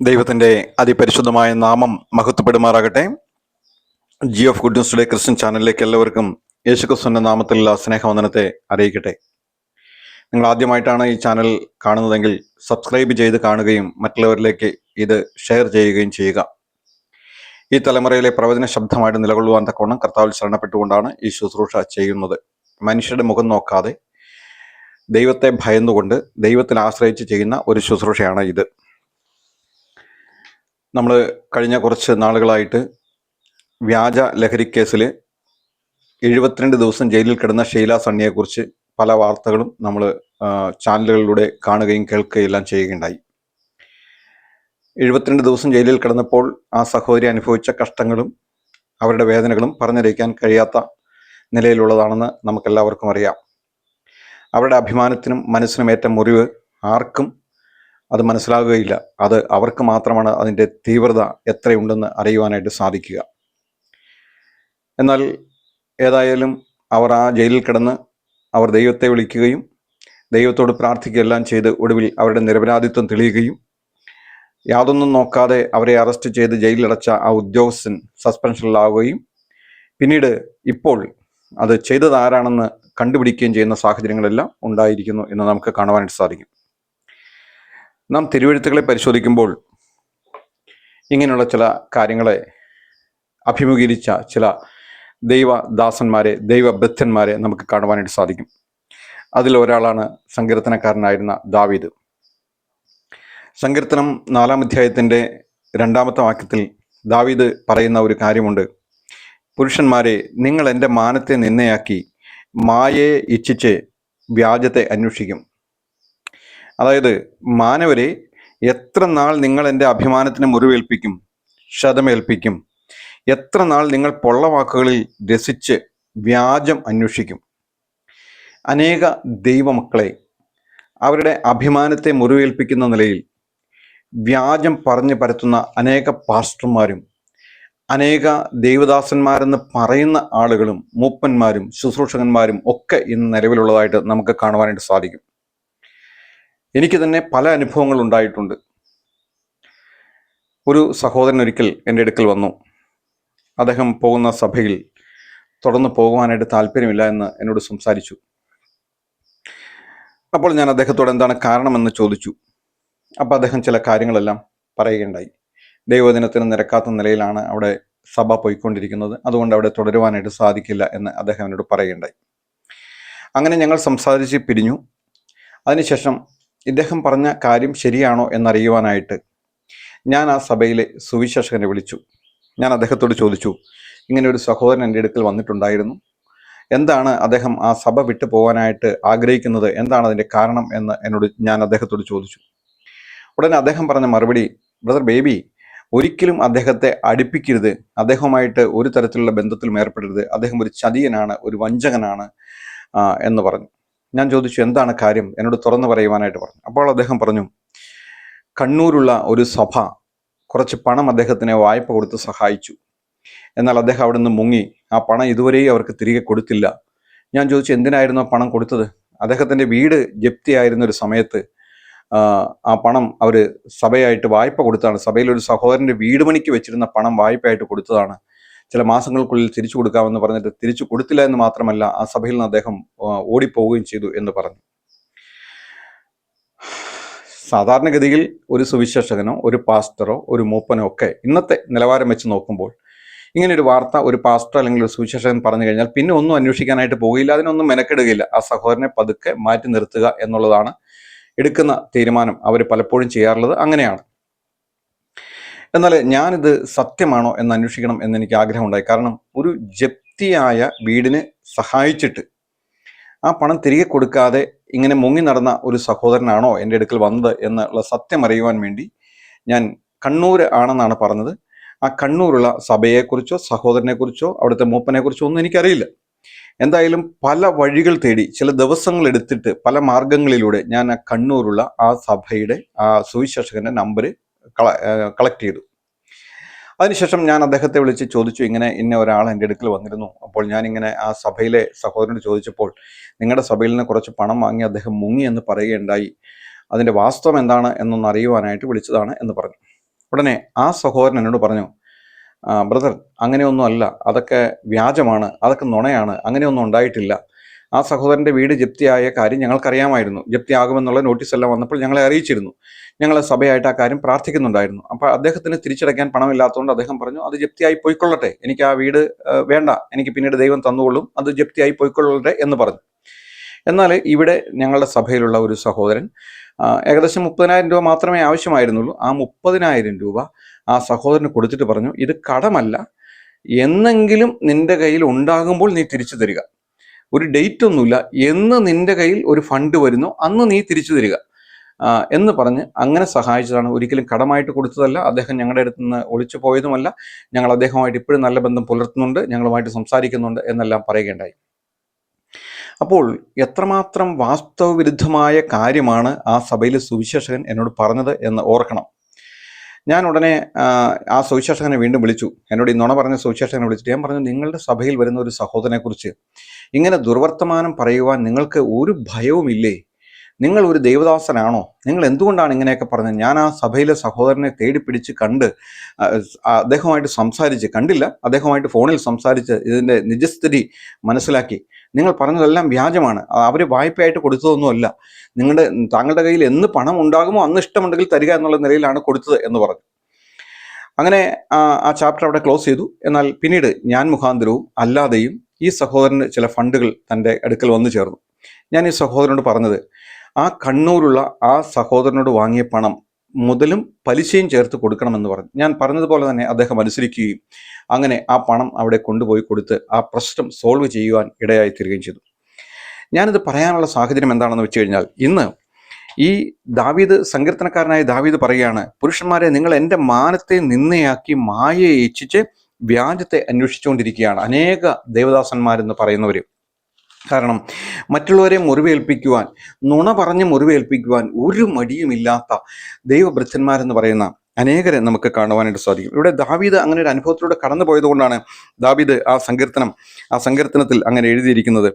ദൈവത്തിന്റെ അതിപരിശുദ്ധമായ നാമം മഹത്വപ്പെടുമാറാകട്ടെ. G of Good News Christian ചാനലിലേക്ക് എല്ലാവർക്കും യേശുക്രിസ്തുവിന്റെ നാമത്തിലുള്ള സ്നേഹവന്ദനത്തെ അറിയിക്കട്ടെ. നിങ്ങൾ ആദ്യമായിട്ടാണ് ഈ ചാനൽ കാണുന്നതെങ്കിൽ സബ്സ്ക്രൈബ് ചെയ്ത് കാണുകയും മറ്റുള്ളവരിലേക്ക് ഇത് ഷെയർ ചെയ്യുകയും ചെയ്യുക. ഈ തലമുറയിലെ പ്രവചന ശബ്ദമായിട്ട് നിലകൊള്ളുവാൻ തക്കവണ്ണം കർത്താവിൽ ശരണപ്പെട്ടുകൊണ്ടാണ് ഈ ശുശ്രൂഷ ചെയ്യുന്നത്. മനുഷ്യരുടെ മുഖം നോക്കാതെ ദൈവത്തെ ഭയന്നുകൊണ്ട് ദൈവത്തിൽ ആശ്രയിച്ച് ചെയ്യുന്ന ഒരു ശുശ്രൂഷയാണ് ഇത്. നമ്മൾ കഴിഞ്ഞ കുറച്ച് നാളുകളായിട്ട് വ്യാജ ലഹരി കേസിൽ എഴുപത്തിരണ്ട് ദിവസം ജയിലിൽ കിടന്ന ഷെയ്ല സണ്ണിയെക്കുറിച്ച് പല വാർത്തകളും നമ്മൾ ചാനലുകളിലൂടെ കാണുകയും കേൾക്കുകയും എല്ലാം ചെയ്യുകയുണ്ടായി. എഴുപത്തിരണ്ട് ദിവസം ജയിലിൽ കിടന്നപ്പോൾ ആ സഹോദരി അനുഭവിച്ച കഷ്ടങ്ങളും അവരുടെ വേദനകളും പറഞ്ഞറിയിക്കാൻ കഴിയാത്ത നിലയിലുള്ളതാണെന്ന് നമുക്കെല്ലാവർക്കും അറിയാം. അവരുടെ അഭിമാനത്തിനും മനസ്സിനും ഏറ്റ മുറിവ് ആർക്കും അത് മനസ്സിലാകുകയില്ല. അത് അവർക്ക് മാത്രമാണ് അതിന്റെ തീവ്രത എത്രയുണ്ടെന്ന് അറിയുവാനായിട്ട് സാധിക്കുക. എന്നാൽ ഏതായാലും അവർ ആ ജയിലിൽ കിടന്ന് അവർ ദൈവത്തെ വിളിക്കുകയും ദൈവത്തോട് പ്രാർത്ഥിക്കുകയെല്ലാം ചെയ്ത് ഒടുവിൽ അവരുടെ നിരപരാധിത്വം തെളിയുകയും യാതൊന്നും നോക്കാതെ അവരെ അറസ്റ്റ് ചെയ്ത് ജയിലിലടച്ച ആ ഉദ്യോഗസ്ഥൻ സസ്പെൻഷനിലാവുകയും പിന്നീട് ഇപ്പോൾ അത് ചെയ്തത് ആരാണെന്ന് കണ്ടുപിടിക്കുകയും ചെയ്യുന്ന സാഹചര്യങ്ങളെല്ലാം ഉണ്ടായിരിക്കുന്നു എന്ന് നമുക്ക് കാണുവാനായിട്ട് സാധിക്കും. നാം തിരുവഴുത്തുകളെ പരിശോധിക്കുമ്പോൾ ഇങ്ങനെയുള്ള ചില കാര്യങ്ങളെ അഭിമുഖീകരിച്ച ചില ദൈവദാസന്മാരെ ദൈവബദ്ധന്മാരെ നമുക്ക് കാണുവാനായിട്ട് സാധിക്കും. അതിൽ ഒരാളാണ് സങ്കീർത്തനക്കാരനായിരുന്ന ദാവീദ്. സങ്കീർത്തനം നാലാം അധ്യായത്തിന്റെ രണ്ടാമത്തെ വാക്യത്തിൽ ദാവീദ് പറയുന്ന ഒരു കാര്യമുണ്ട്. പുരുഷന്മാരെ നിങ്ങൾ എന്റെ മാനത്തെ നിന്നയാക്കി മായയെ ഇച്ഛിച്ച് വ്യാജത്തെ അന്വേഷിക്കും. അതായത് മാനവരെ എത്ര നാൾ നിങ്ങൾ എന്റെ അഭിമാനത്തിന് മുറിവേൽപ്പിക്കും ക്ഷതമേൽപ്പിക്കും എത്ര നാൾ നിങ്ങൾ പൊള്ളവാക്കുകളിൽ രസിച്ച് വ്യാജം അന്വേഷിക്കും. അനേക ദൈവമക്കളെ അവരുടെ അഭിമാനത്തെ മുറിവേൽപ്പിക്കുന്ന നിലയിൽ വ്യാജം പറഞ്ഞു പരത്തുന്ന അനേക പാസ്റ്റർമാരും അനേക ദൈവദാസന്മാരെന്ന് പറയുന്ന ആളുകളും മൂപ്പന്മാരും ശുശ്രൂഷകന്മാരും ഒക്കെ ഇന്ന് നിലവിലുള്ളതായിട്ട് നമുക്ക് കാണുവാനായിട്ട് സാധിക്കും. എനിക്ക് തന്നെ പല അനുഭവങ്ങൾ ഉണ്ടായിട്ടുണ്ട്. ഒരു സഹോദരൻ ഒരിക്കൽ എന്റെ അടുക്കൽ വന്നു. അദ്ദേഹം പോകുന്ന സഭയിൽ തുടർന്ന് പോകുവാനായിട്ട് താല്പര്യമില്ല എന്ന് എന്നോട് സംസാരിച്ചു. അപ്പോൾ ഞാൻ അദ്ദേഹത്തോട് എന്താണ് കാരണമെന്ന് ചോദിച്ചു. അപ്പോൾ അദ്ദേഹം ചില കാര്യങ്ങളെല്ലാം പറയുകയുണ്ടായി. ദൈവദിനത്തിന് നിരക്കാത്ത നിലയിലാണ് അവിടെ സഭ പോയിക്കൊണ്ടിരിക്കുന്നത്. അതുകൊണ്ട് അവിടെ തുടരുവാനായിട്ട് സാധിക്കില്ല എന്ന് അദ്ദേഹം എന്നോട് പറയുകയുണ്ടായി. അങ്ങനെ ഞങ്ങൾ സംസാരിച്ച് പിരിഞ്ഞു. അതിനുശേഷം ഇദ്ദേഹം പറഞ്ഞ കാര്യം ശരിയാണോ എന്നറിയുവാനായിട്ട് ഞാൻ ആ സഭയിലെ സുവിശേഷകനെ വിളിച്ചു. ഞാൻ അദ്ദേഹത്തോട് ചോദിച്ചു ഇങ്ങനെ ഒരു സഹോദരൻ എന്റെ അടുക്കൽ വന്നിട്ടുണ്ടായിരുന്നു. എന്താണ് അദ്ദേഹം ആ സഭ വിട്ടു പോകാനായിട്ട് ആഗ്രഹിക്കുന്നത്? എന്താണ് അതിന്റെ കാരണം? എന്ന് എന്നോട് ഞാൻ അദ്ദേഹത്തോട് ചോദിച്ചു. ഉടനെ അദ്ദേഹം പറഞ്ഞ മറുപടി ബ്രദർ ബേബി ഒരിക്കലും അദ്ദേഹത്തെ അടുപ്പിക്കരുത്. അദ്ദേഹവുമായിട്ട് ഒരു തരത്തിലുള്ള ബന്ധത്തിലും ഏർപ്പെടരുത്. അദ്ദേഹം ഒരു ചതിയനാണ് ഒരു വഞ്ചകനാണ് എന്ന് പറഞ്ഞു. ഞാൻ ചോദിച്ചു എന്താണ് കാര്യം? എന്നോട് തുറന്നു പറയുവാനായിട്ട് പറഞ്ഞു. അപ്പോൾ അദ്ദേഹം പറഞ്ഞു കണ്ണൂരുള്ള ഒരു സഭ കുറച്ച് പണം അദ്ദേഹത്തിന് വായ്പ കൊടുത്ത് സഹായിച്ചു. എന്നാൽ അദ്ദേഹം അവിടെ നിന്ന് മുങ്ങി. ആ പണം ഇതുവരെയും അവർക്ക് തിരികെ കൊടുത്തില്ല. ഞാൻ ചോദിച്ചു എന്തിനായിരുന്നു ആ പണം കൊടുത്തത്? അദ്ദേഹത്തിന്റെ വീട് ജപ്തിയായിരുന്ന ഒരു സമയത്ത് ആ, പണം അവർ സഭയായിട്ട് വായ്പ കൊടുത്താണ്. സഭയിൽ ഒരു സഹോദരന്റെ വീട് പണിക്ക് വെച്ചിരുന്ന പണം വായ്പയായിട്ട് കൊടുത്തതാണ്. ചില മാസങ്ങൾക്കുള്ളിൽ തിരിച്ചു കൊടുക്കാമെന്ന് പറഞ്ഞിട്ട് തിരിച്ചു കൊടുത്തില്ല എന്ന് മാത്രമല്ല ആ സഭയിൽ നിന്ന് അദ്ദേഹം ഓടിപ്പോവുകയും ചെയ്തു എന്ന് പറഞ്ഞു. സാധാരണഗതിയിൽ ഒരു സുവിശേഷകനോ ഒരു പാസ്റ്ററോ ഒരു മൂപ്പനോ ഒക്കെ ഇന്നത്തെ നിലവാരം വെച്ച് നോക്കുമ്പോൾ ഇങ്ങനെ ഒരു വാർത്ത ഒരു പാസ്റ്റർ അല്ലെങ്കിൽ ഒരു സുവിശേഷകൻ പറഞ്ഞു കഴിഞ്ഞാൽ പിന്നെ ഒന്നും അന്വേഷിക്കാനായിട്ട് പോകില്ല അതിനൊന്നും മെനക്കെടുകയില്ല. ആ സഹോദരനെ പതുക്കെ മാറ്റി നിർത്തുക എന്നുള്ളതാണ് എടുക്കുന്ന തീരുമാനം അവർ പലപ്പോഴും ചെയ്യാറുള്ളത്. അങ്ങനെയാണ്. എന്നാൽ ഞാനിത് സത്യമാണോ എന്ന് അന്വേഷിക്കണം എന്ന് എനിക്ക് ആഗ്രഹമുണ്ടായി. കാരണം ഒരു ജപ്തിയായ വീടിന് സഹായിച്ചിട്ട് ആ പണം തിരികെ കൊടുക്കാതെ ഇങ്ങനെ മുങ്ങി നടന്ന ഒരു സഹോദരനാണോ എന്റെ അടുക്കൽ വന്നത് എന്നുള്ള സത്യം അറിയുവാൻ വേണ്ടി ഞാൻ കണ്ണൂർ ആണെന്നാണ് പറഞ്ഞത്. ആ കണ്ണൂരുള്ള സഭയെക്കുറിച്ചോ സഹോദരനെക്കുറിച്ചോ അവിടുത്തെ മൂപ്പനെക്കുറിച്ചോ ഒന്നും എനിക്കറിയില്ല. എന്തായാലും പല വഴികൾ തേടി ചില ദിവസങ്ങൾ എടുത്തിട്ട് പല മാർഗങ്ങളിലൂടെ ഞാൻ ആ കണ്ണൂരുള്ള ആ സഭയുടെ ആ സുവിശേഷകന്റെ നമ്പർ കളക്ട് ചെയ്തു. അതിനുശേഷം ഞാൻ അദ്ദേഹത്തെ വിളിച്ച് ചോദിച്ചു ഇങ്ങനെ ഇന്ന ഒരാൾ എന്റെ അടുക്കൽ വന്നിരുന്നു. അപ്പോൾ ഞാനിങ്ങനെ ആ സഭയിലെ സഹോദരനോട് ചോദിച്ചപ്പോൾ നിങ്ങളുടെ സഭയിൽ നിന്ന് കുറച്ച് പണം വാങ്ങി അദ്ദേഹം മുങ്ങി എന്ന് പറയുകയുണ്ടായി. അതിന്റെ വാസ്തവം എന്താണ് എന്നൊന്ന് അറിയുവാനായിട്ട് വിളിച്ചതാണ് എന്ന് പറഞ്ഞു. ഉടനെ ആ സഹോദരൻ എന്നോട് പറഞ്ഞു ബ്രദർ അങ്ങനെയൊന്നും അല്ല. അതൊക്കെ വ്യാജമാണ്. അതൊക്കെ നുണയാണ്. അങ്ങനെയൊന്നും ഉണ്ടായിട്ടില്ല. ആ സഹോദരന്റെ വീട് ജപ്തിയായ കാര്യം ഞങ്ങൾക്കറിയാമായിരുന്നു. ജപ്തിയാകുമെന്നുള്ള നോട്ടീസ് എല്ലാം വന്നപ്പോൾ ഞങ്ങളെ അറിയിച്ചിരുന്നു. ഞങ്ങളെ സഭയായിട്ട് ആ കാര്യം പ്രാർത്ഥിക്കുന്നുണ്ടായിരുന്നു. അപ്പോൾ അദ്ദേഹത്തിന് തിരിച്ചടയ്ക്കാൻ പണമില്ലാത്തതുകൊണ്ട് അദ്ദേഹം പറഞ്ഞു അത് ജപ്തിയായി പോയിക്കൊള്ളട്ടെ. എനിക്ക് ആ വീട് വേണ്ട. എനിക്ക് പിന്നീട് ദൈവം തന്നുകൊള്ളും. അത് ജപ്തിയായി പോയിക്കൊള്ളട്ടെ എന്ന് പറഞ്ഞു. എന്നാൽ ഇവിടെ ഞങ്ങളുടെ സഭയിലുള്ള ഒരു സഹോദരൻ ഏകദേശം മുപ്പതിനായിരം രൂപ മാത്രമേ ആവശ്യമായിരുന്നുള്ളൂ. ആ മുപ്പതിനായിരം രൂപ ആ സഹോദരന് കൊടുത്തിട്ട് പറഞ്ഞു ഇത് കടമല്ല. എന്നെങ്കിലും നിന്റെ കയ്യിൽ ഉണ്ടാകുമ്പോൾ നീ തിരിച്ചു തരിക. ഒരു ഡേറ്റ് ഒന്നുമില്ല. എന്ന് നിന്റെ കയ്യിൽ ഒരു ഫണ്ട് വരുന്നു അന്ന് നീ തിരിച്ചു തരിക. എന്ന് പറഞ്ഞ് അങ്ങനെ സഹായിച്ചതാണ്. ഒരിക്കലും കടമായിട്ട് കൊടുത്തതല്ല. അദ്ദേഹം ഞങ്ങളുടെ അടുത്ത് നിന്ന് ഒളിച്ചു പോയതുമല്ല. ഞങ്ങൾ അദ്ദേഹമായിട്ട് ഇപ്പോഴും നല്ല ബന്ധം പുലർത്തുന്നുണ്ട്. ഞങ്ങളുമായിട്ട് സംസാരിക്കുന്നുണ്ട് എന്നെല്ലാം പറയുകയുണ്ടായി. അപ്പോൾ എത്രമാത്രം വാസ്തവവിരുദ്ധമായ കാര്യമാണ് ആ സഭയിലെ സുവിശേഷകൻ എന്നോട് പറഞ്ഞത് എന്ന് ഓർക്കണം. ഞാൻ ഉടനെ ആ, സുവിശേഷകനെ വീണ്ടും വിളിച്ചു. എന്നോട് ഈ നുണ പറഞ്ഞ സുവിശേഷകനെ വിളിച്ചിട്ട് ഞാൻ പറഞ്ഞു നിങ്ങളുടെ സഭയിൽ വരുന്ന ഒരു സഹോദരനെക്കുറിച്ച് ഇങ്ങനെ ദുർവർത്തമാനം പറയുവാൻ നിങ്ങൾക്ക് ഒരു ഭയവുമില്ലേ? നിങ്ങൾ ഒരു ദൈവദാസനാണോ? നിങ്ങൾ എന്തുകൊണ്ടാണ് ഇങ്ങനെയൊക്കെ പറഞ്ഞത്? ഞാൻ ആ സഭയിലെ സഹോദരനെ തേടി പിടിച്ച് കണ്ട് അദ്ദേഹമായിട്ട് സംസാരിച്ച് കണ്ടില്ല. അദ്ദേഹമായിട്ട് ഫോണിൽ സംസാരിച്ച് ഇതിന്റെ നിജസ്ഥിതി മനസ്സിലാക്കി. നിങ്ങൾ പറഞ്ഞതെല്ലാം വ്യാജമാണ്. അവർ വായ്പയായിട്ട് കൊടുത്തതൊന്നുമല്ല. നിങ്ങളുടെ താങ്കളുടെ കയ്യിൽ എന്ന് പണം ഉണ്ടാകുമോ അന്ന് ഇഷ്ടമുണ്ടെങ്കിൽ തരിക എന്നുള്ള നിലയിലാണ് കൊടുത്തത് എന്ന് പറഞ്ഞു. അങ്ങനെ ആ ചാപ്റ്റർ അവിടെ ക്ലോസ് ചെയ്തു. എന്നാൽ പിന്നീട് ഞാൻ മുഖാന്തരവും അല്ലാതെയും ഈ സഹോദരന് ചില ഫണ്ടുകൾ തന്റെ അടുക്കൽ വന്നു ചേർന്നു. ഞാൻ ഈ സഹോദരനോട് പറഞ്ഞത് ആ കണ്ണൂരുള്ള ആ സഹോദരനോട് വാങ്ങിയ പണം മുതലും പലിശയും ചേർത്ത് കൊടുക്കണമെന്ന് പറഞ്ഞു. ഞാൻ പറഞ്ഞതുപോലെ തന്നെ അദ്ദേഹം അനുസരിക്കുകയും അങ്ങനെ ആ പണം അവിടെ കൊണ്ടുപോയി കൊടുത്ത് ആ പ്രശ്നം സോൾവ് ചെയ്യുവാൻ ഇടയായി തീരുകയും ചെയ്തു. ഞാനിത് പറയാനുള്ള സാഹചര്യം എന്താണെന്ന് വെച്ച് കഴിഞ്ഞാൽ ഇന്ന് ഈ ദാവീദ് സങ്കീർത്തനക്കാരനായ ദാവീദ് പറയുകയാണ് പുരുഷന്മാരെ നിങ്ങൾ എന്റെ മാനത്തെ നിന്നയാക്കി മായയെ ഇച്ഛിച്ച് വ്യാജത്തെ അന്വേഷിച്ചുകൊണ്ടിരിക്കുകയാണ്. അനേക ദേവദാസന്മാരെന്ന് പറയുന്നവർ കാരണം മറ്റുള്ളവരെ മുറിവേൽപ്പിക്കുവാൻ നുണ പറഞ്ഞ് മുറിവേൽപ്പിക്കുവാൻ ഒരു മടിയുമില്ലാത്ത ദൈവഭൃത്യന്മാരെന്ന് പറയുന്ന അനേകരെ നമുക്ക് കാണുവാനായിട്ട് സാധിക്കും. ഇവിടെ ദാവീദ് അങ്ങനെ ഒരു അനുഭവത്തിലൂടെ കടന്നു പോയതുകൊണ്ടാണ് ദാവീദ് ആ സങ്കീർത്തനം ആ സങ്കീർത്തനത്തിൽ അങ്ങനെ എഴുതിയിരിക്കുന്നത്.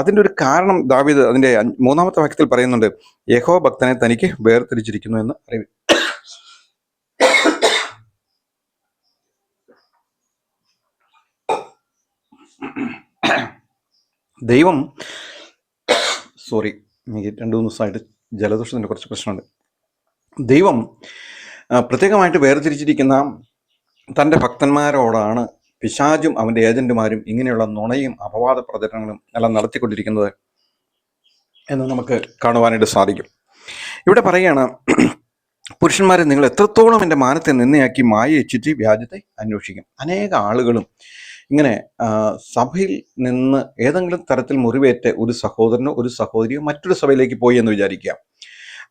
അതിന്റെ ഒരു കാരണം ദാവീദ് അതിന്റെ മൂന്നാമത്തെ വാക്യത്തിൽ പറയുന്നുണ്ട് യഹോ ഭക്തനെ തനിക്ക് വേർതിരിച്ചിരിക്കുന്നു എന്ന് അറിവ്. ദൈവം സോറി എനിക്ക് രണ്ട് മൂന്ന് ദിവസമായിട്ട് ജലദോഷത്തിന്റെ കുറച്ച് പ്രശ്നമുണ്ട്. ദൈവം പ്രത്യേകമായിട്ട് വേർതിരിച്ചിരിക്കുന്ന തന്റെ ഭക്തന്മാരോടാണ് പിശാചും അവന്റെ ഏജന്റുമാരും ഇങ്ങനെയുള്ള നുണയും അപവാദ പ്രചരണങ്ങളും എല്ലാം നടത്തിക്കൊണ്ടിരിക്കുന്നത് എന്ന് നമുക്ക് കാണുവാനായിട്ട് സാധിക്കും. ഇവിടെ പറയുകയാണ് പുരുഷന്മാരെ നിങ്ങൾ എത്രത്തോളം എന്റെ മാനത്തെ നിന്നയാക്കി മായ ഇച്ഛിച്ച് വ്യാജത്തെ അന്വേഷിക്കും. അനേക ആളുകളും ഇങ്ങനെ സഭയിൽ നിന്ന് ഏതെങ്കിലും തരത്തിൽ മുറിവേറ്റ് ഒരു സഹോദരനോ ഒരു സഹോദരിയോ മറ്റൊരു സഭയിലേക്ക് പോയി എന്ന് വിചാരിക്കുക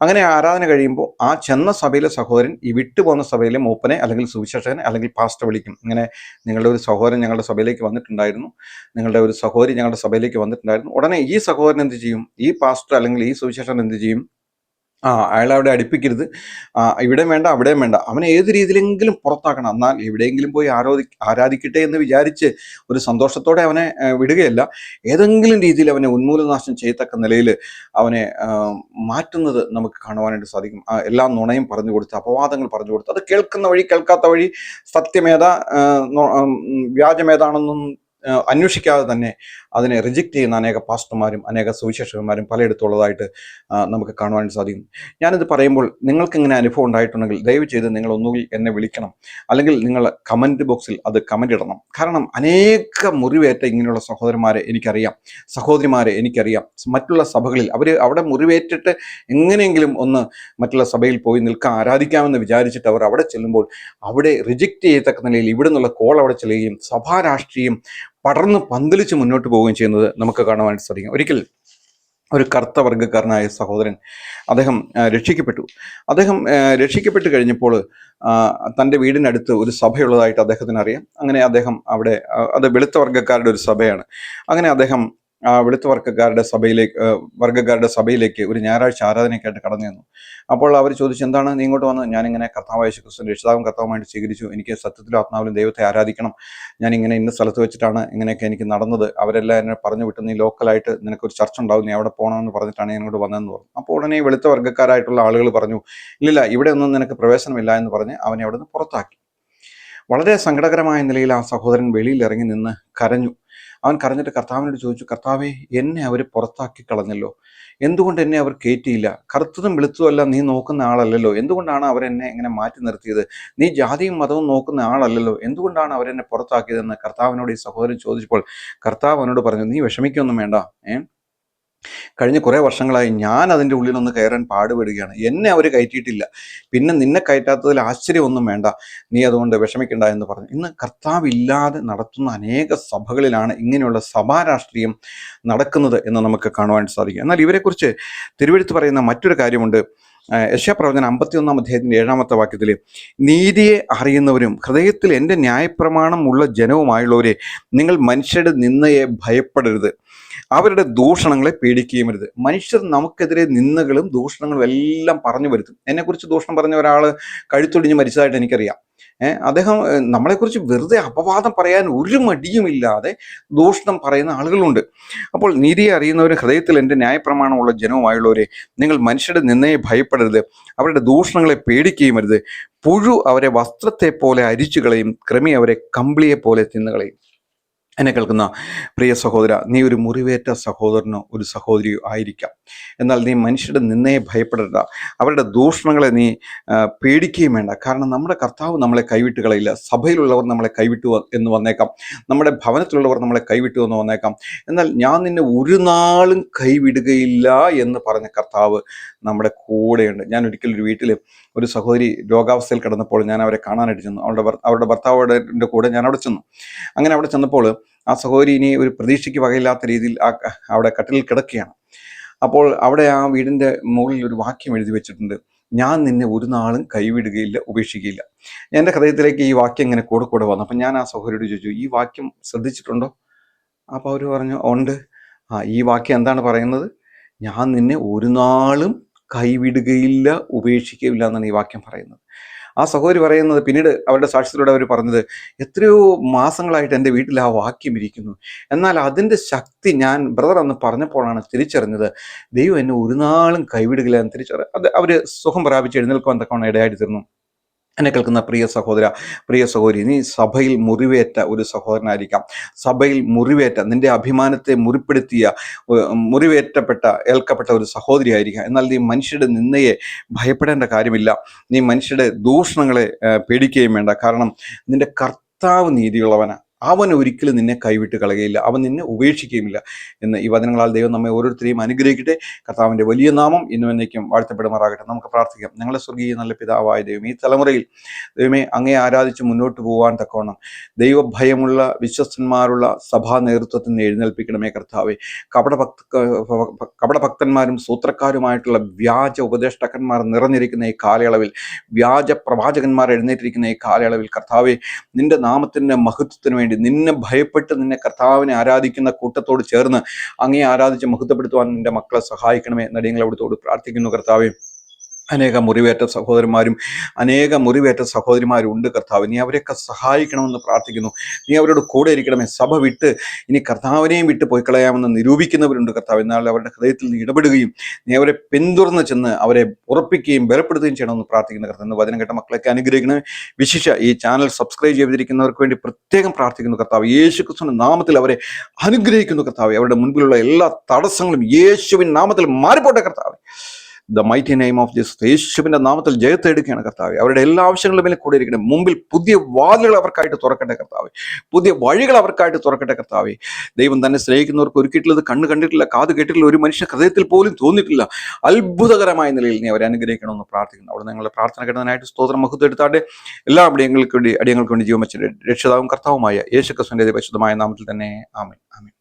അങ്ങനെ ആരാധന കഴിയുമ്പോൾ ആ ചെന്ന സഭയിലെ സഹോദരൻ ഈ വിട്ടുപോകുന്ന സഭയിലെ മൂപ്പനെ അല്ലെങ്കിൽ സുവിശേഷകനെ അല്ലെങ്കിൽ പാസ്റ്റർ വിളിക്കും. ഇങ്ങനെ നിങ്ങളുടെ ഒരു സഹോദരൻ ഞങ്ങളുടെ സഭയിലേക്ക് വന്നിട്ടുണ്ടായിരുന്നു. നിങ്ങളുടെ ഒരു സഹോദരി ഞങ്ങളുടെ സഭയിലേക്ക് വന്നിട്ടുണ്ടായിരുന്നു. ഉടനെ ഈ സഹോദരൻ എന്ത് ചെയ്യും? ഈ പാസ്റ്റർ അല്ലെങ്കിൽ ഈ സുവിശേഷൻ എന്ത് ചെയ്യും? ആ അയാളെ അവിടെ അടുപ്പിക്കരുത്. ഇവിടെ വേണ്ട അവിടെയും വേണ്ട. അവനെ ഏത് രീതിയിലെങ്കിലും പുറത്താക്കണം. എന്നാൽ എവിടെയെങ്കിലും പോയി ആരോധി ആരാധിക്കട്ടെ എന്ന് വിചാരിച്ച് ഒരു സന്തോഷത്തോടെ അവനെ വിടുകയല്ല. ഏതെങ്കിലും രീതിയിൽ അവനെ ഉന്മൂലനാശം ചെയ്യത്തക്ക നിലയിൽ അവനെ മാറ്റുന്നത് നമുക്ക് കാണുവാനായിട്ട് സാധിക്കും. എല്ലാ നുണയും പറഞ്ഞു കൊടുത്ത് അപവാദങ്ങൾ പറഞ്ഞു കൊടുത്ത് അത് കേൾക്കുന്ന വഴി കേൾക്കാത്ത വഴി ഉം, വ്യാജമേതാണെന്നും അന്വേഷിക്കാതെ തന്നെ അതിനെ റിജക്റ്റ് ചെയ്യുന്ന അനേക പാസ്റ്റർമാരും അനേക സുവിശേഷകന്മാരും പലയിടത്തുള്ളതായിട്ട് നമുക്ക് കാണുവാൻ സാധിക്കും. ഞാനിത് പറയുമ്പോൾ നിങ്ങൾക്ക് ഇങ്ങനെ അനുഭവം ഉണ്ടായിട്ടുണ്ടെങ്കിൽ ദയവ് ചെയ്ത് നിങ്ങൾ ഒന്നുകിൽ എന്നെ വിളിക്കണം. അല്ലെങ്കിൽ നിങ്ങൾ കമന്റ് ബോക്സിൽ അത് കമന്റ് ഇടണം. കാരണം അനേക മുറിവേറ്റ ഇങ്ങനെയുള്ള സഹോദരന്മാരെ എനിക്കറിയാം. സഹോദരിമാരെ എനിക്കറിയാം. മറ്റുള്ള സഭകളിൽ അവർ അവിടെ മുറിവേറ്റിട്ട് എങ്ങനെയെങ്കിലും ഒന്ന് മറ്റുള്ള സഭയിൽ പോയി നിൽക്കാൻ ആരാധിക്കാമെന്ന് വിചാരിച്ചിട്ട് അവർ അവിടെ ചെല്ലുമ്പോൾ അവിടെ റിജക്റ്റ് ചെയ്യത്തക്ക നിലയിൽ ഇവിടെ നിന്നുള്ള കോൾ അവിടെ ചെല്ലുകയും സഭാ രാഷ്ട്രീയം പടർന്ന് പന്തലിച്ച് മുന്നോട്ട് പോവുകയും ചെയ്യുന്നത് നമുക്ക് കാണുവാനായിട്ട് സാധിക്കും. ഒരിക്കൽ ഒരു കറുത്ത വർഗക്കാരനായ സഹോദരൻ അദ്ദേഹം രക്ഷിക്കപ്പെട്ടു. അദ്ദേഹം രക്ഷിക്കപ്പെട്ട് കഴിഞ്ഞപ്പോൾ തന്റെ വീടിനടുത്ത് ഒരു സഭയുള്ളതായിട്ട് അദ്ദേഹത്തിന് അറിയാം അങ്ങനെ അദ്ദേഹം അവിടെ അത് വെളുത്ത വർഗക്കാരുടെ ഒരു സഭയാണ്. അങ്ങനെ അദ്ദേഹം ആ വെളുത്ത വർഗക്കാരുടെ സഭയിലേക്ക് വർഗക്കാരുടെ സഭയിലേക്ക് ഒരു ഞായറാഴ്ച ആരാധനയ്ക്കായിട്ട് കടന്നു ചെന്നു. അപ്പോൾ അവർ ചോദിച്ചു എന്താണ് നീ ഇങ്ങോട്ട് വന്നത്? ഞാനിങ്ങനെ കർത്താവായ യേശു രക്ഷിതാവും കർത്താവുമായിട്ട് സ്വീകരിച്ചു. എനിക്ക് സത്യത്തിലും ആത്മാവിലും ദൈവത്തെ ആരാധിക്കണം. ഞാൻ ഇങ്ങനെ ഇന്ന സ്ഥലത്ത് വെച്ചിട്ടാണ് ഇങ്ങനെയൊക്കെ എനിക്ക് നടന്നത്. അവരെല്ലാം എന്നെ പറഞ്ഞു വിട്ടു നീ ലോക്കലായിട്ട് നിനക്കൊരു ചർച്ച ഉണ്ടാവും. നീ അവിടെ പോകണമെന്ന് പറഞ്ഞിട്ടാണ് ഞാൻ ഇങ്ങോട്ട് വന്നതെന്ന് പറഞ്ഞു. അപ്പോൾ ഉടനെ വെളുത്ത വർഗക്കാരായിട്ടുള്ള ആളുകൾ പറഞ്ഞു ഇല്ലില്ല ഇവിടെ ഒന്നും നിനക്ക് പ്രവേശനമില്ല എന്ന് പറഞ്ഞ് അവനെ അവിടെ നിന്ന് പുറത്താക്കി. വളരെ സങ്കടകരമായ നിലയിൽ ആ സഹോദരൻ വെളിയിൽ ഇറങ്ങി നിന്ന് കരഞ്ഞു. അവൻ കരഞ്ഞിട്ട് കർത്താവിനോട് ചോദിച്ചു കർത്താവെ എന്നെ അവർ പുറത്താക്കി കളഞ്ഞല്ലോ. എന്തുകൊണ്ട് എന്നെ അവർ കയറ്റിയില്ല കറുത്തതും വെളുത്തതുമല്ല നീ നോക്കുന്ന ആളല്ലല്ലോ. എന്തുകൊണ്ടാണ് അവരെന്നെ ഇങ്ങനെ മാറ്റി നിർത്തിയത്? നീ ജാതിയും മതവും നോക്കുന്ന ആളല്ലല്ലോ. എന്തുകൊണ്ടാണ് അവരെന്നെ പുറത്താക്കിയതെന്ന് കർത്താവിനോട് ഈ സഹോദരൻ ചോദിച്ചപ്പോൾ കർത്താവ് അവനോട് പറഞ്ഞു നീ വിഷമിക്കൊന്നും വേണ്ട ഏ? കഴിഞ്ഞ കുറേ വർഷങ്ങളായി ഞാൻ അതിന്റെ ഉള്ളിലൊന്ന് കയറാൻ പാടുപെടുകയാണ്. എന്നെ അവർ കയറ്റിയിട്ടില്ല. പിന്നെ നിന്നെ കയറ്റാത്തതിൽ ആശ്ചര്യമൊന്നും വേണ്ട. നീ അതുകൊണ്ട് വിഷമിക്കണ്ട എന്ന് പറഞ്ഞു. ഇന്ന് കർത്താവില്ലാതെ നടത്തുന്ന അനേക സഭകളിലാണ് ഇങ്ങനെയുള്ള സഭാരാഷ്ട്രീയം നടക്കുന്നത് എന്ന് നമുക്ക് കാണുവാൻ സാധിക്കും. എന്നാൽ ഇവരെക്കുറിച്ച് തിരുവഴുത്ത് പറയുന്ന മറ്റൊരു കാര്യമുണ്ട്. യശാപ്രവചന അമ്പത്തിയൊന്നാം അധ്യായത്തിന്റെ ഏഴാമത്തെ വാക്യത്തിൽ നീതിയെ അറിയുന്നവരും ഹൃദയത്തിൽ എന്റെ ന്യായപ്രമാണം ഉള്ള ജനവുമായുള്ളവരെ നിങ്ങൾ മനുഷ്യരുടെ നിന്നയെ ഭയപ്പെടരുത്. അവരുടെ ദൂഷണങ്ങളെ പേടിക്കുകയും വരുത് മനുഷ്യർ നമുക്കെതിരെ നിന്നകളും ദൂഷണങ്ങളും എല്ലാം പറഞ്ഞു വരുത്തും. എന്നെക്കുറിച്ച് ദൂഷണം പറഞ്ഞ ഒരാൾ കഴുത്തൊടിഞ്ഞ് മരിച്ചതായിട്ട് എനിക്കറിയാം. അദ്ദേഹം നമ്മളെക്കുറിച്ച് വെറുതെ അപവാദം പറയാൻ ഒരു മടിയുമില്ലാതെ ദൂഷണം പറയുന്ന ആളുകളുണ്ട്. അപ്പോൾ നീതിയെ അറിയുന്നവരും ഹൃദയത്തിൽ എന്റെ ന്യായപ്രമാണമുള്ള ജനവുമായുള്ളവരെ നിങ്ങൾ മനുഷ്യരുടെ നിന്നയെ ഭയപ്പെടരുത്. അവരുടെ ദൂഷണങ്ങളെ പേടിക്കുകയും പുഴു അവരെ വസ്ത്രത്തെ പോലെ അരിച്ചു ക്രമി അവരെ കമ്പിളിയെ പോലെ തിന്നുകളയും. എന്നെ കേൾക്കുന്ന പ്രിയ സഹോദര നീ ഒരു മുറിവേറ്റ സഹോദരനോ ഒരു സഹോദരിയോ ആയിരിക്കാം. എന്നാൽ നീ മനുഷ്യരുടെ നിന്നയെ ഭയപ്പെടരുത്. അവരുടെ ദൂഷണങ്ങളെ നീ പേടിക്കുകയും വേണ്ട. കാരണം നമ്മുടെ കർത്താവ് നമ്മളെ കൈവിട്ട് കളയില്ല. സഭയിലുള്ളവർ നമ്മളെ കൈവിട്ടു എന്ന് വന്നേക്കാം. നമ്മുടെ ഭവനത്തിലുള്ളവർ നമ്മളെ കൈവിട്ടു എന്ന് വന്നേക്കാം. എന്നാൽ ഞാൻ നിന്നെ ഒരു നാളും കൈവിടുകയില്ല എന്ന് പറഞ്ഞ കർത്താവ് നമ്മുടെ കൂടെയുണ്ട്. ഞാൻ ഒരിക്കലും ഒരു വീട്ടിൽ ഒരു സഹോദരി രോഗാവസ്ഥയിൽ കിടന്നപ്പോൾ ഞാൻ അവരെ കാണാനായിട്ട് ചെന്നു. അവരുടെ അവരുടെ ഭർത്താവിന്റെ കൂടെ ഞാൻ അവിടെ ചെന്നു. അങ്ങനെ അവിടെ ചെന്നപ്പോൾ ആ സഹോദരി ഇനി ഒരു പ്രതീക്ഷയ്ക്ക് വകയില്ലാത്ത രീതിയിൽ ആ അവിടെ കട്ടിലിൽ കിടക്കുകയാണ്. അപ്പോൾ അവിടെ ആ വീടിന്റെ മുകളിൽ ഒരു വാക്യം എഴുതി വെച്ചിട്ടുണ്ട്. ഞാൻ നിന്നെ ഒരു നാളും കൈവിടുകയില്ല ഉപേക്ഷിക്കുകയില്ല. എന്റെ ഹൃദയത്തിലേക്ക് ഈ വാക്യം ഇങ്ങനെ കൂടെ കൂടെ വന്നു. അപ്പം ഞാൻ ആ സഹോദരിയോട് ചോദിച്ചു ഈ വാക്യം ശ്രദ്ധിച്ചിട്ടുണ്ടോ? അപ്പോൾ അവർ പറഞ്ഞു ഉണ്ട്. ആ ഈ വാക്യം എന്താണ് പറയുന്നത്? ഞാൻ നിന്നെ ഒരു നാളും കൈവിടുകയില്ല ഉപേക്ഷിക്കുകയില്ല എന്നാണ് ഈ വാക്യം പറയുന്നത്. ആ സഹോദരി പറയുന്നത് പിന്നീട് അവരുടെ സാക്ഷ്യത്തിലൂടെ അവർ പറഞ്ഞത് എത്രയോ മാസങ്ങളായിട്ട് എന്റെ വീട്ടിൽ ആ വാക്യം ഇരിക്കുന്നു. എന്നാൽ അതിന്റെ ശക്തി ഞാൻ ബ്രദർ എന്ന് പറഞ്ഞപ്പോഴാണ് തിരിച്ചറിഞ്ഞത് ദൈവം എന്നെ ഒരു നാളും കൈവിടുകയില്ല എന്ന് തിരിച്ചറി അത് അവർ സുഖം പ്രാപിച്ച് എഴുന്നേൽക്കുവാൻ തക്കവണ്ണം ഇടയായിട്ട് തീർന്നു. എന്നെ കേൾക്കുന്ന പ്രിയ സഹോദര പ്രിയ സഹോദരി നീ സഭയിൽ മുറിവേറ്റ ഒരു സഹോദരനായിരിക്കാം. സഭയിൽ മുറിവേറ്റ നിന്റെ അഭിമാനത്തെ മുറിപ്പെടുത്തിയ മുറിവേറ്റപ്പെട്ട ഏൽക്കപ്പെട്ട ഒരു സഹോദരി ആയിരിക്കാം എന്നാൽ നീ മനുഷ്യരുടെ നിന്നയെ ഭയപ്പെടേണ്ട കാര്യമില്ല. നീ മനുഷ്യരുടെ ദൂഷണങ്ങളെ പേടിക്കുകയും വേണ്ട. കാരണം നിന്റെ കർത്താവ് നീതിയുള്ളവനാ. അവൻ ഒരിക്കലും നിന്നെ കൈവിട്ട് കളയുകയില്ല. അവൻ നിന്നെ ഉപേക്ഷിക്കുകയുമില്ല എന്ന് ഈ വചനങ്ങളാൽ ദൈവം നമ്മെ ഓരോരുത്തരെയും അനുഗ്രഹിക്കട്ടെ. കർത്താവിന്റെ വലിയ നാമം ഇന്നും എന്നേക്കും വാഴ്ത്തപ്പെടുമാറാകട്ടെ. നമുക്ക് പ്രാർത്ഥിക്കാം. ഞങ്ങളെ സ്വർഗീയ നല്ല പിതാവായ ദൈവം ഈ തലമുറയിൽ ദൈവമേ അങ്ങേ ആരാധിച്ച് മുന്നോട്ട് പോകാൻ തക്കവണ്ണം ദൈവഭയമുള്ള വിശ്വസ്തന്മാരുള്ള സഭാ നേതൃത്വത്തിന് എഴുന്നേൽപ്പിക്കണമേ കർത്താവെ. കപടഭക്ത കപടഭക്തന്മാരും സൂത്രക്കാരുമായിട്ടുള്ള വ്യാജ ഉപദേഷ്ടാക്കന്മാർ നിറഞ്ഞിരിക്കുന്ന ഈ കാലയളവിൽ വ്യാജ പ്രവാചകന്മാർ എഴുന്നേറ്റിരിക്കുന്ന ഈ കാലയളവിൽ കർത്താവെ നിന്റെ നാമത്തിന്റെ മഹത്വത്തിന് വേണ്ടി നിന്നെ ഭയപ്പെട്ട് നിന്നെ കർത്താവിനെ ആരാധിക്കുന്ന കൂട്ടത്തോട് ചേർന്ന് അങ്ങേ ആരാധിച്ച് മഹത്വപ്പെടുത്തുവാൻ നിന്റെ മക്കളെ സഹായിക്കണമേ നടിയങ്ങൾ അവിടുത്തോട് പ്രാർത്ഥിക്കുന്നു കർത്താവെ. അനേക മുറിവേറ്റ സഹോദരന്മാരും അനേക മുറിവേറ്റ സഹോദരിമാരും ഉണ്ട് കർത്താവ്. നീ അവരെയൊക്കെ സഹായിക്കണമെന്ന് പ്രാർത്ഥിക്കുന്നു. നീ അവരോട് കൂടെ ഇരിക്കണമേ. സഭ വിട്ട് ഇനി കർത്താവിനെയും വിട്ട് പോയി കളയാമെന്ന് നിരൂപിക്കുന്നവരുണ്ട് കർത്താവ്. എന്നാൽ അവരുടെ ഹൃദയത്തിൽ നീ ഇടപെടുകയും നീ അവരെ പിന്തുടർന്ന് ചെന്ന് അവരെ ഉറപ്പിക്കുകയും ബലപ്പെടുത്തുകയും ചെയ്യണമെന്ന് പ്രാർത്ഥിക്കുന്ന കർത്താവ്. ഇന്ന് വചനം കേട്ട മക്കളൊക്കെ അനുഗ്രഹിക്കണമേ വിശിഷ ഈ ചാനൽ സബ്സ്ക്രൈബ് ചെയ്തിരിക്കുന്നവർക്ക് വേണ്ടി പ്രത്യേകം പ്രാർത്ഥിക്കുന്നു കർത്താവ്. യേശു ക്രിസ്തുവിന്റെ നാമത്തിൽ അവരെ അനുഗ്രഹിക്കുന്നു കർത്താവ്. അവരുടെ മുൻപിലുള്ള എല്ലാ തടസ്സങ്ങളും യേശുവിൻ നാമത്തിൽ മാറിപ്പോട്ടെ കർത്താവ്. The mighty name of Jesus യേശുവിന്റെ നാമത്തിൽ ജയത്തെടുക്കുകയാണ് കർത്താവ്. അവരുടെ എല്ലാ ആവശ്യങ്ങളും മേലെ കൂടെ ഇരിക്കണം മുമ്പിൽ പുതിയ വാതിലുകൾ അവർക്കായിട്ട് തുറക്കട്ടെ കർത്താവ്. പുതിയ വഴികൾ അവർക്കായിട്ട് തുറക്കട്ടെ കർത്താവ്. ദൈവം തന്നെ സ്നേഹിക്കുന്നവർക്ക് ഒരുക്കിയിട്ടുള്ളത് കണ്ണ് കണ്ടിട്ടില്ല കാത് കേട്ടിട്ടില്ല ഒരു മനുഷ്യ ഹൃദയത്തിൽ പോലും തോന്നിയിട്ടില്ല. അത്ഭുതകരമായ നിലയിൽ നീ അവരെ അനുഗ്രഹിക്കണമെന്ന് പ്രാർത്ഥിക്കുന്നു. അവിടെ നിങ്ങളുടെ പ്രാർത്ഥന കിട്ടുന്നതിനായിട്ട് സ്തോത്രം മഹത്വം എടുത്താട്ടെ. എല്ലാ അടിയങ്ങൾക്ക് വേണ്ടി അടിയങ്ങൾക്ക് വേണ്ടി ജീവൻ വെച്ചിട്ട് രക്ഷിതാവും കർത്താവുമായ യേശുക്കസ്വന്റെ പരിശുദ്ധമായ നാമത്തിൽ തന്നെ. ആമേൻ. ആമേൻ.